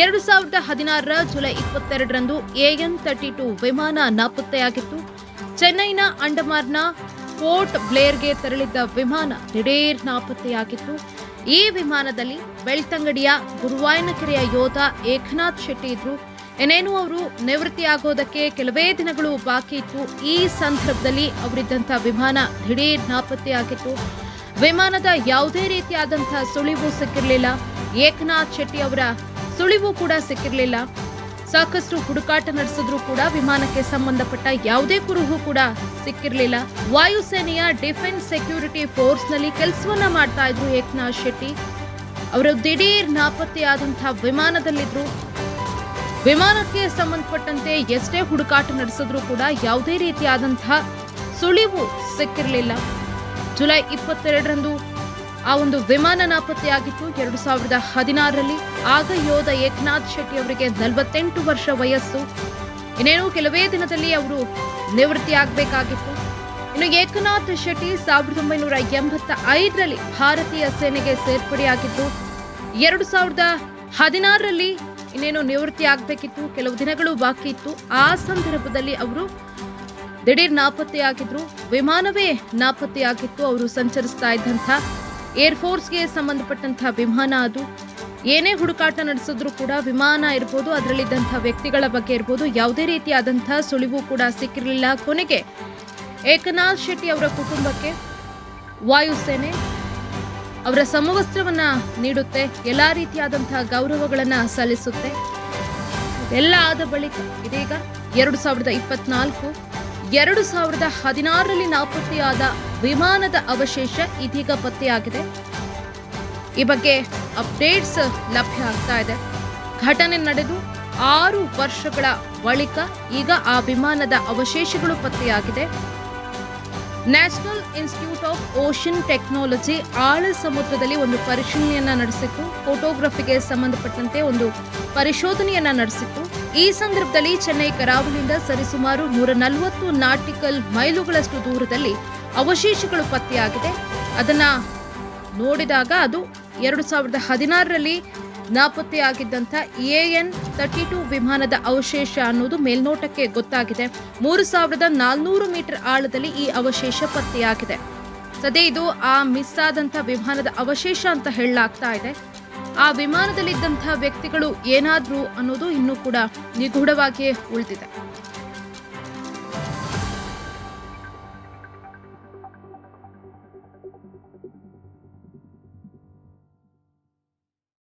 ಎರಡು ಸಾವಿರದ ಹದಿನಾರರ ಜುಲೈ ಇಪ್ಪತ್ತೆರಡರಂದು ಎಎನ್ ತರ್ಟಿ ಟು ವಿಮಾನ ನಾಪತ್ತೆಯಾಗಿತ್ತು. ಚೆನ್ನೈನ ಅಂಡಮಾನ್ನ ಫೋರ್ಟ್ ಬ್ಲೇರ್ಗೆ ತೆರಳಿದ್ದ ವಿಮಾನ ದಿಢೀರ್ ನಾಪತ್ತೆಯಾಗಿತ್ತು. ಈ ವಿಮಾನದಲ್ಲಿ ಬೆಳ್ತಂಗಡಿಯ ಗುರುವಾಯನಕೆರೆಯ ಯೋಧ ಏಕನಾಥ್ ಶೆಟ್ಟಿ ಇದ್ರು. ಏನೇನು ಅವರು ನಿವೃತ್ತಿಯಾಗೋದಕ್ಕೆ ಕೆಲವೇ ದಿನಗಳು ಬಾಕಿ ಇತ್ತು. ಈ ಸಂದರ್ಭದಲ್ಲಿ ಅವರಿದ್ದಂಥ ವಿಮಾನ ದಿಢೀರ್ ನಾಪತ್ತೆಯಾಗಿತ್ತು. ವಿಮಾನದ ಯಾವುದೇ ರೀತಿಯಾದಂಥ ಸುಳಿವು ಸಿಕ್ಕಿರಲಿಲ್ಲ. ಏಕನಾಥ್ ಶೆಟ್ಟಿ ಅವರ ಸುಳಿವು ಕೂಡ ಸಿಕ್ಕಿರಲಿಲ್ಲ. ಸಾಕಷ್ಟು ಹುಡುಕಾಟ ನಡೆಸಿದ್ರು ಕೂಡ ವಿಮಾನಕ್ಕೆ ಸಂಬಂಧಪಟ್ಟ ಯಾವುದೇ ಕುರುಹು ಕೂಡ ಸಿಕ್ಕಿರಲಿಲ್ಲ. ವಾಯುಸೇನೆಯ ಡಿಫೆನ್ಸ್ ಸೆಕ್ಯೂರಿಟಿ ಫೋರ್ಸ್ನಲ್ಲಿ ಕೆಲಸವನ್ನ ಮಾಡ್ತಾ ಇದ್ರು ಏಕನಾಥ್ ಶೆಟ್ಟಿ. ಅವರು ದಿಢೀರ್ ನಾಪತ್ತೆಯಾದಂತಹ ವಿಮಾನದಲ್ಲಿದ್ರು. ವಿಮಾನಕ್ಕೆ ಸಂಬಂಧಪಟ್ಟಂತೆ ಎಷ್ಟೇ ಹುಡುಕಾಟ ನಡೆಸಿದ್ರು ಕೂಡ ಯಾವುದೇ ರೀತಿಯಾದಂತಹ ಸುಳಿವು ಸಿಕ್ಕಿರಲಿಲ್ಲ. ಜುಲೈ ಇಪ್ಪತ್ತೆರಡರಂದು ಆ ಒಂದು ವಿಮಾನ ನಾಪತ್ತೆಯಾಗಿತ್ತು. ಎರಡು ಸಾವಿರದ ಹದಿನಾರರಲ್ಲಿ ಆಗ ಯೋಧ ಏಕನಾಥ್ ಶೆಟ್ಟಿ ಅವರಿಗೆ ನಲವತ್ತೆಂಟು ವರ್ಷ ವಯಸ್ಸು. ಇನ್ನೇನು ಕೆಲವೇ ದಿನದಲ್ಲಿ ಅವರು ನಿವೃತ್ತಿಯಾಗಬೇಕಾಗಿತ್ತು. ಇನ್ನು ಏಕನಾಥ್ ಶೆಟ್ಟಿ ಸಾವಿರದ ಒಂಬೈನೂರ ಎಂಬತ್ತ ಐದರಲ್ಲಿ ಭಾರತೀಯ ಸೇನೆಗೆ ಸೇರ್ಪಡೆಯಾಗಿದ್ದು, ಎರಡು ಸಾವಿರದ ಹದಿನಾರರಲ್ಲಿ ಇನ್ನೇನು ನಿವೃತ್ತಿ ಆಗಬೇಕಿತ್ತು ಕೆಲವು ದಿನಗಳು ಬಾಕಿ ಇತ್ತು. ಆ ಸಂದರ್ಭದಲ್ಲಿ ಅವರು ದಿಢೀರ್ ನಾಪತ್ತೆಯಾಗಿದ್ರು. ವಿಮಾನವೇ ನಾಪತ್ತೆಯಾಗಿತ್ತು. ಅವರು ಸಂಚರಿಸ್ತಾ ಇದ್ದಂಥ ಏರ್ಫೋರ್ಸ್ಗೆ ಸಂಬಂಧಪಟ್ಟಂಥ ವಿಮಾನ ಅದು. ಏನೇ ಹುಡುಕಾಟ ನಡೆಸಿದ್ರೂ ಕೂಡ ವಿಮಾನ ಇರ್ಬೋದು, ಅದರಲ್ಲಿದ್ದಂಥ ವ್ಯಕ್ತಿಗಳ ಬಗ್ಗೆ ಇರ್ಬೋದು, ಯಾವುದೇ ರೀತಿಯಾದಂಥ ಸುಳಿವು ಕೂಡ ಸಿಕ್ಕಿರಲಿಲ್ಲ. ಕೊನೆಗೆ ಏಕನಾಥ್ ಶೆಟ್ಟಿ ಅವರ ಕುಟುಂಬಕ್ಕೆ ವಾಯುಸೇನೆ ಅವರ ಸಮವಸ್ತ್ರವನ್ನ ನೀಡುತ್ತೆ, ಎಲ್ಲ ರೀತಿಯಾದಂತಹ ಗೌರವಗಳನ್ನ ಸಲ್ಲಿಸುತ್ತೆ. ಎಲ್ಲ ಆದ ಬಳಿಕ ಇದೀಗ ಎರಡು ಸಾವಿರದ ಇಪ್ಪತ್ನಾಲ್ಕು ಎರಡು ಸಾವಿರದ ಹದಿನಾರರಲ್ಲಿ ನಾಪತ್ತೆಯಾದ ವಿಮಾನದ ಅವಶೇಷ ಇದೀಗ ಪತ್ತೆಯಾಗಿದೆ. ಈ ಬಗ್ಗೆ ಅಪ್ಡೇಟ್ಸ್ ಲಭ್ಯ ಆಗ್ತಾ ಇದೆ. ಘಟನೆ ನಡೆದು ಆರು ವರ್ಷಗಳ ಬಳಿಕ ಈಗ ಆ ವಿಮಾನದ ಅವಶೇಷಗಳು ಪತ್ತೆಯಾಗಿದೆ. National institute of ocean technology ಆಳ ಸಮುದ್ರದಲ್ಲಿ ಒಂದು ಪರಿಶೀಲನೆಯನ್ನ ನಡೆಸಿತ್ತು. ಫೋಟೋಗ್ರಫಿಗೆ ಸಂಬಂಧಪಟ್ಟಂತೆ ಒಂದು ಪರಿಶೋಧನೆಯನ್ನ ನಡೆಸಿತ್ತು. ಈ ಸಂದರ್ಭದಲ್ಲಿ ಚೆನ್ನೈ ಕರಾವಳಿಯಿಂದ ಸರಿಸುಮಾರು ನೂರ ನಲವತ್ತು ನಾಟಿಕಲ್ ಮೈಲುಗಳಷ್ಟು ದೂರದಲ್ಲಿ ಅವಶೇಷಗಳು ಪತ್ತೆಯಾಗಿದೆ. ಅದನ್ನ ನೋಡಿದಾಗ ಅದು ಎರಡು ಸಾವಿರದ ಹದಿನಾರರಲ್ಲಿ ನಾಪತ್ತೆಯಾಗಿದ್ದಂಥ ಎಎನ್ ತರ್ಟಿ ಟು ವಿಮಾನದ ಅವಶೇಷ ಅನ್ನೋದು ಮೇಲ್ನೋಟಕ್ಕೆ ಗೊತ್ತಾಗಿದೆ. ಮೂರು ಸಾವಿರದ ನಾಲ್ನೂರು ಮೀಟರ್ ಆಳದಲ್ಲಿ ಈ ಅವಶೇಷ ಪತ್ತೆಯಾಗಿದೆ. ಸದ್ಯ ಇದು ಆ ಮಿಸ್ ಆದಂಥ ವಿಮಾನದ ಅವಶೇಷ ಅಂತ ಹೇಳಲಾಗ್ತಾ ಇದೆ. ಆ ವಿಮಾನದಲ್ಲಿದ್ದಂಥ ವ್ಯಕ್ತಿಗಳು ಏನಾದರೂ ಅನ್ನೋದು ಇನ್ನೂ ಕೂಡ ನಿಗೂಢವಾಗಿಯೇ ಉಳಿದಿದೆ.